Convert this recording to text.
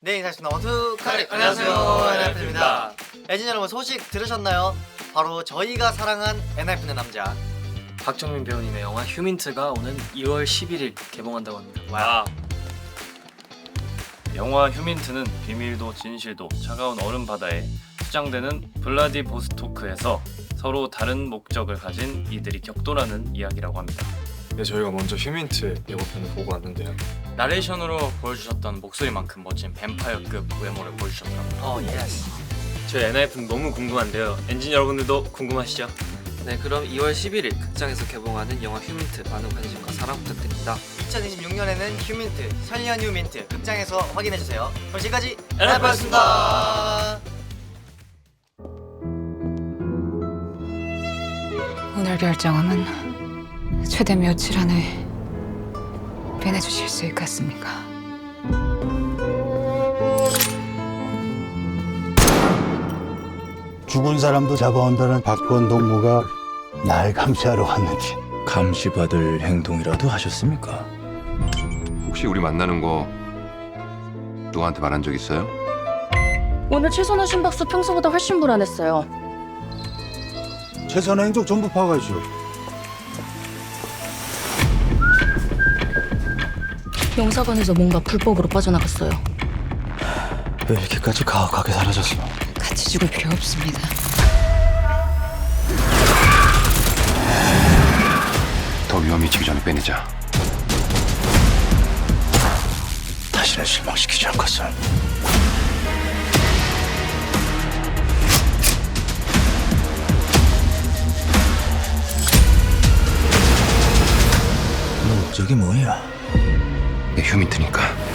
네 인사드리겠습니다. 어투칼 네, 안녕하세요 안녕하세요. 엔하이픈입니다. 애진 여러분 소식 들으셨나요? 바로 저희가 사랑한 엔하이픈의 남자 박정민 배우님의 영화 휴민트가 오는 2월 11일 개봉한다고 합니다. 와. 영화 휴민트는 비밀도 진실도 차가운 얼음 바다에 수장되는 블라디보스토크에서 서로 다른 목적을 가진 이들이 격돌하는 이야기라고 합니다. 네, 저희가 먼저 휴민트 예고편을 보고 왔는데요. 나레이션으로 보여주셨던 목소리만큼 멋진 뱀파이어급 외모를 보여주셨더라고요. 어 예스 저희 엔하이픈 너무 궁금한데요. 엔진 여러분들도 궁금하시죠? 네, 그럼 2월 11일 극장에서 개봉하는 영화 휴민트 많은 관심과 사랑 부탁드립니다. 2026년에는 휴민트 설년 휴민트 극장에서 확인해주세요. 그럼 지금까지. 엔하이픈이었습니다. 오늘 결정함은 최대 며칠 안에 빼내주실 수 있겠습니까? 죽은 사람도 잡아온다는 박건 동무가 날 감시하러 왔는지 감시받을 행동이라도 하셨습니까? 혹시 우리 만나는 거 누구한테 말한 적 있어요? 오늘 최선호 심박수 평소보다 훨씬 불안했어요. 최선의 행적 전부 파가죠. 영사관에서 뭔가 불법으로 빠져나갔어요. 왜 이렇게까지 가혹하게 사라졌어? 같이 죽을 필요 없습니다. 더 위험해지기 전에 빼내자. 다시는 실망시키지 않겠어. 목적이 뭐야? 내 휴민트니까.